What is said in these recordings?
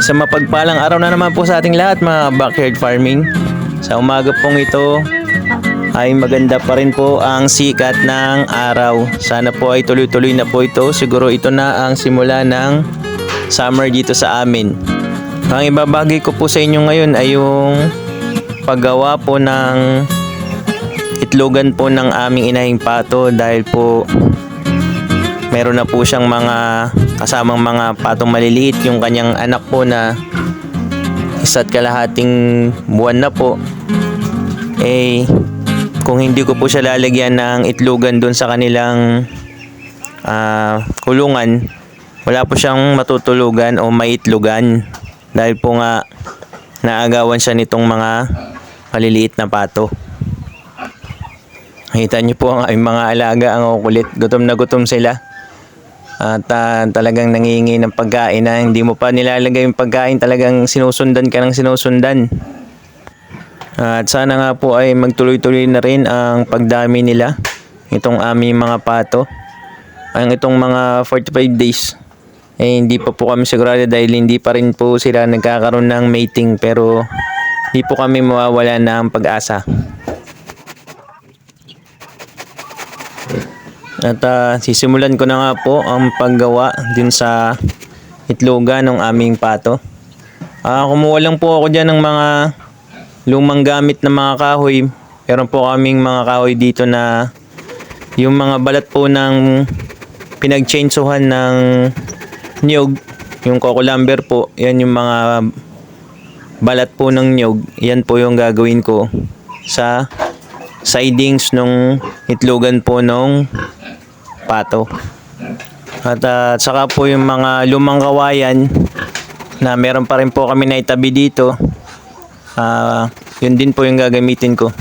Sa mapagpalang araw na naman po sa ating lahat mga backyard farming. Sa umaga pong ito ay maganda pa rin po ang sikat ng araw. Sana po ay tuloy-tuloy na po ito. Siguro ito na ang simula ng summer dito sa amin. Ang ibabagi ko po sa inyo ngayon ay yung paggawa po ng itlogan po ng aming inahing pato dahil po meron na po siyang mga kasamang mga patong maliliit yung kanyang anak po na isa't kalahating buwan na po eh kung hindi ko po siya lalagyan ng itlogan doon sa kanilang ah, kulungan wala po siyang matutulugan o maitlogan dahil po nga naagawan siya nitong mga maliliit na pato Kita niyo po ang aming mga alaga ang kukulit. Gutom na gutom sila. At ah, talagang nangingi ng pagkain na hindi mo pa nilalagay yung pagkain. Talagang sinusundan ka ng sinusundan. At sana nga po ay magtuloy-tuloy na rin ang pagdami nila. Itong aming mga pato. Ang itong mga 45 days. Eh hindi pa po kami sigurado dahil hindi pa rin po sila nagkakaroon ng mating. Pero hindi po kami mawawala ng pag-asa. At ah, sisimulan ko na nga po ang paggawa din sa itloga ng aming pato. Ah, kumuha lang po ako dyan ng mga lumang gamit na mga kahoy. Meron po kaming mga kahoy dito na yung mga balat po ng pinag-chainsuhan ng niyog, yung coco lumber po, yan yung mga balat po ng niyog, yan po yung gagawin ko sa sidings nung itlogan po nung pato. At ah, saka po yung mga lumang kawayan na meron pa rin po kami na itabi dito. Ah, yun din po yung gagamitin ko.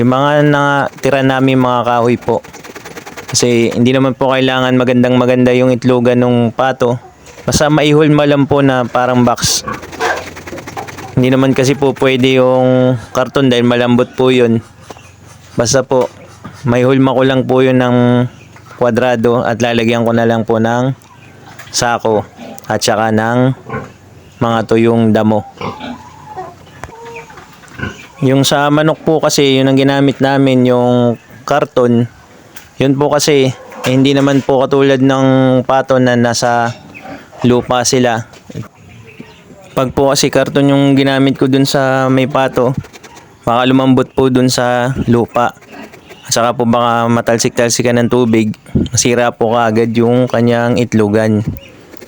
Yung mga natira namin mga kahoy po. Kasi hindi naman po kailangan magandang maganda yung itlogan ng pato. Basta maihulma lang po na parang box. Hindi naman kasi po pwede yung karton dahil malambot po yun. Basta po, may hulma ko lang po yun ng kwadrado at lalagyan ko na lang po ng sako at saka ng mga tuyong damo. Yung sa manok po kasi, yun ang ginamit namin, yung karton. Yun po kasi, eh, hindi naman po katulad ng pato na nasa lupa sila. Pag po kasi karton yung ginamit ko dun sa may pato, baka lumambot po dun sa lupa. Saka po baka matalsik-talsikan ng tubig, masira po kaagad yung kanyang itlogan.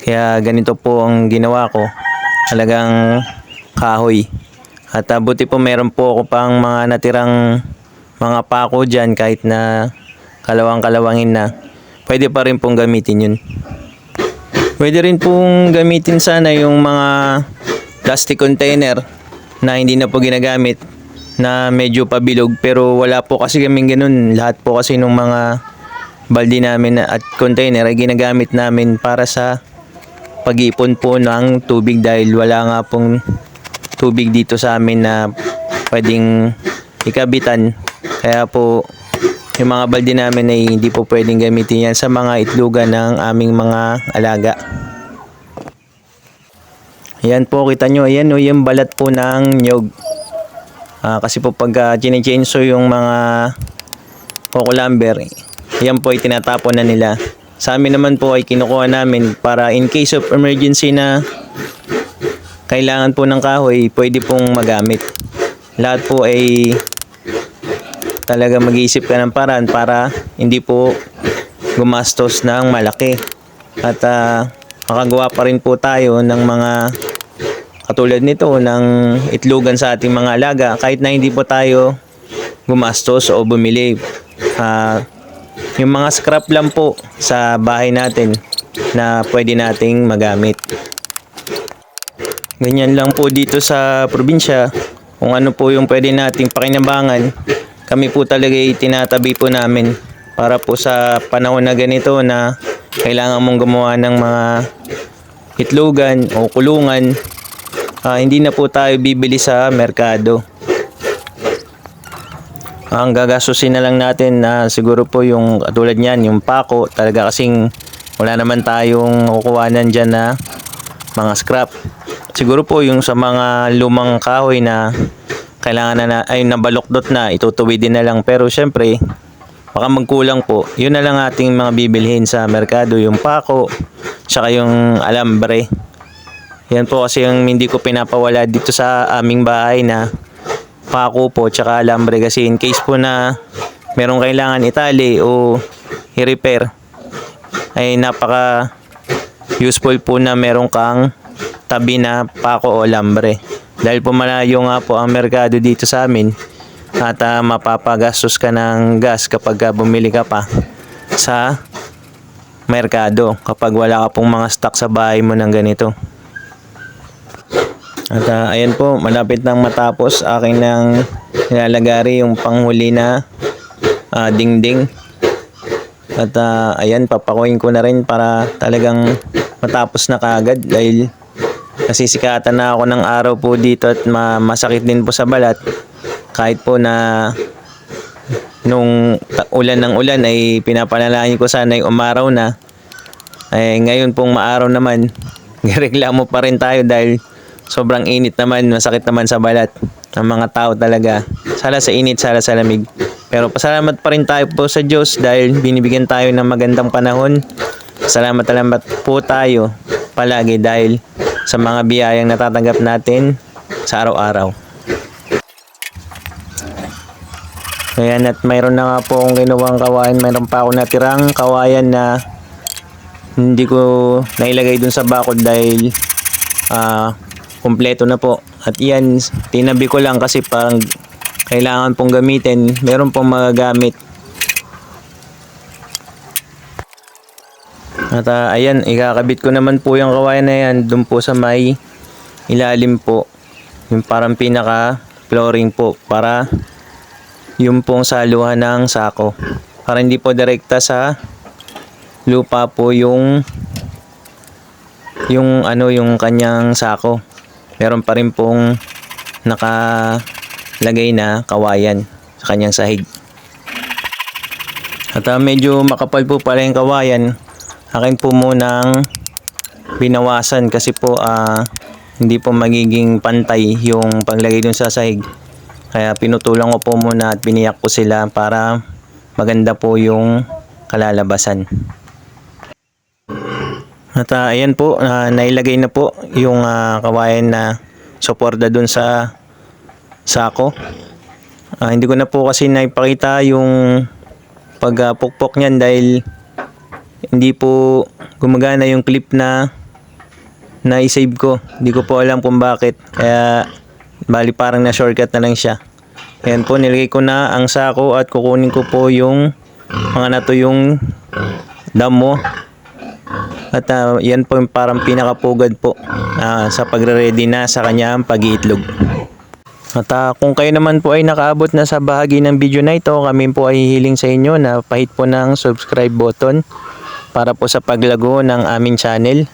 Kaya ganito po ang ginawa ko, talagang kahoy. At ah, buti po meron po ako pang mga natirang mga pako dyan kahit na kalawang-kalawangin na. Pwede pa rin pong gamitin yun. Pwede rin pong gamitin sana yung mga plastic container na hindi na po ginagamit na medyo pabilog pero wala po kasi kaming ganun. Lahat po kasi nung mga balde namin na- at container ay ginagamit namin para sa pag-ipon po ng tubig dahil wala nga pong tubig dito sa amin na pwedeng ikabitan. Kaya po yung mga balde namin ay hindi po pwedeng gamitin yan sa mga itlugan ng aming mga alaga. Ayan po, kita nyo, ayan o, yung balat po ng nyog. Ah, kasi po pag uh, chinichenso yung mga coco lumber, yan po ay tinatapon na nila. Sa amin naman po ay kinukuha namin para in case of emergency na kailangan po ng kahoy, pwede pong magamit. Lahat po ay talaga mag-iisip ka ng paraan para hindi po gumastos ng malaki. At ah, makagawa pa rin po tayo ng mga katulad nito ng itlogan sa ating mga alaga kahit na hindi po tayo gumastos o bumili. Ah, yung mga scrap lang po sa bahay natin na pwede nating magamit. Ganyan lang po dito sa probinsya. Kung ano po yung pwede nating pakinabangan, kami po talaga itinatabi po namin para po sa panahon na ganito na kailangan mong gumawa ng mga itlogan o kulungan, ah, hindi na po tayo bibili sa merkado. Ang gagastusin na lang natin na siguro po yung katulad niyan, yung pako, talaga kasing wala naman tayong kukuhanan dyan na mga scrap. siguro po yung sa mga lumang kahoy na kailangan na, na ay nabalokdot na itutuwid din na lang pero syempre baka magkulang po yun na lang ating mga bibilhin sa merkado yung pako tsaka yung alambre yan po kasi yung hindi ko pinapawala dito sa aming bahay na pako po tsaka alambre kasi in case po na merong kailangan itali o i-repair ay napaka useful po na meron kang tabi na pako o alambre. Dahil po malayo nga po ang merkado dito sa amin at ah, mapapagastos ka ng gas kapag ah, bumili ka pa sa merkado kapag wala ka pong mga stock sa bahay mo ng ganito. At ah, ayan po, malapit nang matapos aking nang nilalagari yung panghuli na ah, dingding. At ah, ayan, papakuin ko na rin para talagang matapos na kaagad dahil nasisikatan na ako ng araw po dito at ma- masakit din po sa balat. Kahit po na nung ulan ng ulan ay pinapanalangin ko sana yung umaraw na. Eh, ngayon pong maaraw naman, reklamo pa rin tayo dahil sobrang init naman, masakit naman sa balat ng mga tao talaga. Sala sa init, sala sa lamig. Pero pasalamat pa rin tayo po sa Diyos dahil binibigyan tayo ng magandang panahon. Salamat salamat po tayo palagi dahil sa mga biyayang natatanggap natin sa araw-araw. Ayan at mayroon na nga po akong ginawang kawayan. Mayroon pa ako natirang kawayan na hindi ko nailagay dun sa bakod dahil ah kumpleto na po. At yan, tinabi ko lang kasi parang kailangan pong gamitin. Meron pong magagamit. At ah, ayan, ikakabit ko naman po yung kawayan na yan dun po sa may ilalim po. Yung parang pinaka flooring po para yung pong saluhan ng sako. Para hindi po direkta sa lupa po yung yung ano yung kanyang sako. Meron pa rin pong nakalagay na kawayan sa kanyang sahig. At ah, medyo makapal po pala yung kawayan. Akin po munang binawasan kasi po ah, hindi po magiging pantay yung paglagay dun sa sahig. Kaya pinutulang ko po muna at biniyak ko sila para maganda po yung kalalabasan. At ah, ayan po, ah, nailagay na po yung ah, kawayan na suporta dun sa sako. Ah, hindi ko na po kasi naipakita yung pagpukpok niyan dahil hindi po gumagana yung clip na na i-save ko. Hindi ko po alam kung bakit. Kaya bali parang na shortcut na lang siya. Ayan po, nilagay ko na ang sako at kukunin ko po yung mga nato yung damo. At ah, yan po yung parang pinakapugad po ah, sa pagre-ready na sa kanyang pag-iitlog. At ah, kung kayo naman po ay nakaabot na sa bahagi ng video na ito, kami po ay hihiling sa inyo na pahit po ng subscribe button para po sa paglago ng aming channel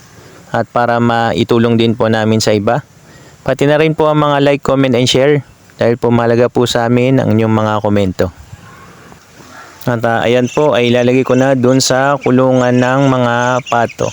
at para maitulong din po namin sa iba. Pati na rin po ang mga like, comment, and share dahil po mahalaga po sa amin ang inyong mga komento. At ah, ayan po ay ilalagay ko na dun sa kulungan ng mga pato.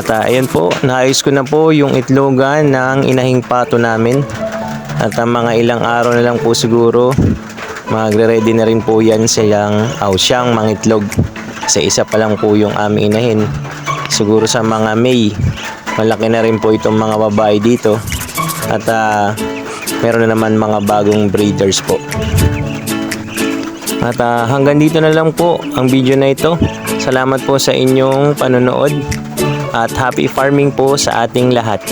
At ah, ayan po, naayos ko na po yung itlogan ng inahing pato namin. At ang mga ilang araw na lang po siguro, magre-ready na rin po yan silang aw siyang mangitlog Kasi isa pa lang po yung aming inahin. Siguro sa mga May, malaki na rin po itong mga babae dito. At ah, meron na naman mga bagong breeders po. At ah, hanggang dito na lang po ang video na ito. Salamat po sa inyong panonood at happy farming po sa ating lahat.